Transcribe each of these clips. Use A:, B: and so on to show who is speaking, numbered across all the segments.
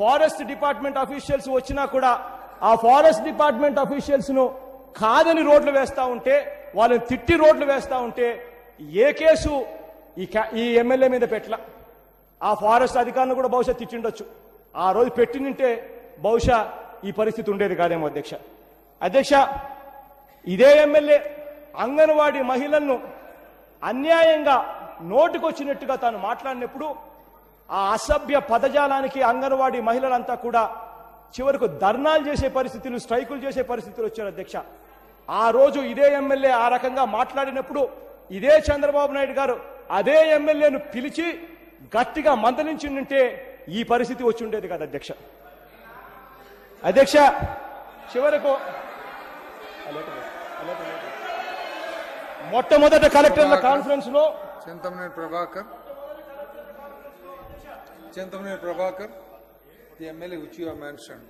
A: Forest department officials వచ్చినా కూడా ఆ ఫారెస్ట్ డిపార్ట్మెంట్ అఫీషియల్స్ను కాదని రోడ్లు వేస్తా ఉంటే వాళ్ళని తిట్టి రోడ్లు వేస్తా ఉంటే ఏ కేసు ఈ ఈ ఎమ్మెల్యే మీద పెట్టలా. ఆ ఫారెస్ట్ అధికారులను కూడా బహుశా తిట్టిండొచ్చు. ఆ రోజు పెట్టినింటే బహుశా ఈ పరిస్థితి ఉండేది కాదేమో అధ్యక్ష. అధ్యక్ష ఇదే ఎమ్మెల్యే అంగన్వాడీ మహిళలను అన్యాయంగా నోటికొచ్చినట్టుగా తాను మాట్లాడినప్పుడు ఆ అసభ్య పదజాలానికి అంగన్వాడీ మహిళలంతా కూడా చివరకు ధర్నాలు చేసే పరిస్థితులు స్ట్రైకులు చేసే పరిస్థితులు వచ్చారు అధ్యక్ష. ఆ రోజు ఇదే ఎమ్మెల్యే ఆ రకంగా మాట్లాడినప్పుడు ఇదే చంద్రబాబు నాయుడు గారు అదే ఎమ్మెల్యేను పిలిచి గట్టిగా మందలించిందంటే ఈ పరిస్థితి వచ్చి ఉండేది కదా అధ్యక్ష. అధ్యక్ష చివరకు మొట్టమొదటి కలెక్టర్ల కాన్ఫరెన్స్లో
B: Chintamaneni Prabhakar. Chintamaneni Prabhakar the MLA which you mention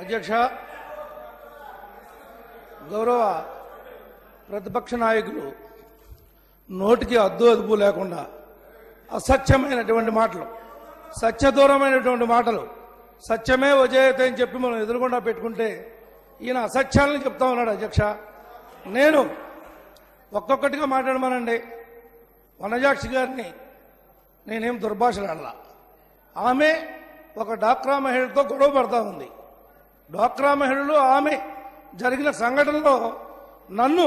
C: అధ్యక్ష గౌరవ ప్రతిపక్ష నాయకులు నోటికి అద్దు అదుపు లేకుండా అసత్యమైనటువంటి మాటలు సత్యదూరమైనటువంటి మాటలు సత్యమే వజయత అని చెప్పి మనం ఎదురుకుండా పెట్టుకుంటే ఈయన అసత్యాలను చెప్తా ఉన్నాడు అధ్యక్ష. నేను ఒక్కొక్కటిగా మాట్లాడమనండి. వనజాక్షి గారిని నేనేం దుర్భాషలాడలా. ఆమె ఒక డాక్రా మహిళతో గొడవ పడతా ఉంది. డ్వాక్రా మహిళలు ఆమె జరిగిన సంఘటనలో నన్ను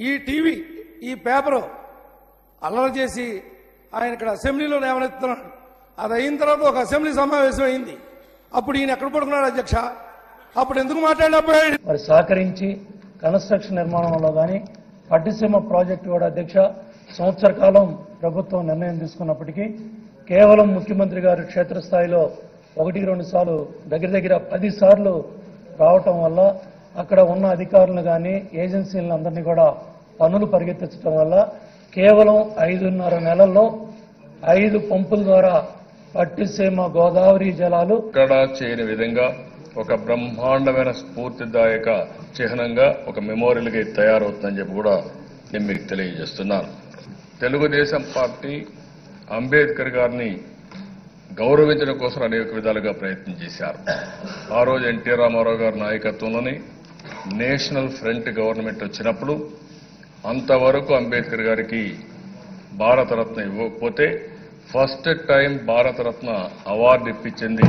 C: ఈ టీవీ ఈ పేపరు అల్లరి చేసి ఆయన ఇక్కడ అసెంబ్లీలో లేవనెత్తున్నాడు అది అయిన తర్వాత ఒక అసెంబ్లీ సమావేశం అయింది. అప్పుడు ఈయన ఎక్కడ పడుకున్నాడు అధ్యక్ష? అప్పుడు ఎందుకు మాట్లాడినప్పుడు
D: మరి సహకరించి కన్స్ట్రక్షన్ నిర్మాణంలో కానీ పట్టిసీమ ప్రాజెక్టు కూడా అధ్యక్ష సంవత్సర కాలం ప్రభుత్వం నిర్ణయం తీసుకున్నప్పటికీ కేవలం ముఖ్యమంత్రి గారు క్షేత్రస్థాయిలో ఒకటి రెండు సార్లు దగ్గర దగ్గర పది సార్లు రావటం వల్ల అక్కడ ఉన్న అధికారులను కానీ ఏజెన్సీలను అందరినీ కూడా పనులు పరిగెత్తించడం వల్ల కేవలం ఐదున్నర నెలల్లో ఐదు పంపుల ద్వారా పట్టిసీమ గోదావరి జలాలు
E: ఇక్కడ చేయని విధంగా ఒక బ్రహ్మాండమైన స్ఫూర్తిదాయక చిహ్నంగా ఒక మెమోరియల్గా తయారవుతుందని చెప్పి కూడా నేను మీకు తెలియజేస్తున్నాను. తెలుగుదేశం పార్టీ అంబేద్కర్ గారిని గౌరవించడం కోసం అనేక విధాలుగా ప్రయత్నం చేశారు. ఆ రోజు ఎన్టీ రామారావు గారి నాయకత్వంలోని నేషనల్ ఫ్రంట్ గవర్నమెంట్ వచ్చినప్పుడు అంతవరకు అంబేద్కర్ గారికి భారతరత్న ఇవ్వకపోతే ఫస్ట్ టైం భారతరత్న అవార్డు ఇప్పించింది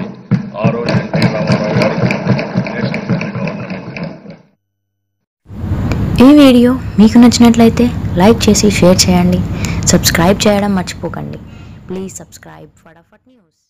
E: ఆ రోజు ఎన్టీ రామారావు గారు.
F: ఈ వీడియో మీకు నచ్చినట్లయితే లైక్ చేసి షేర్ చేయండి. సబ్స్క్రైబ్ చేయడం మర్చిపోకండి. Please subscribe Fatafat news.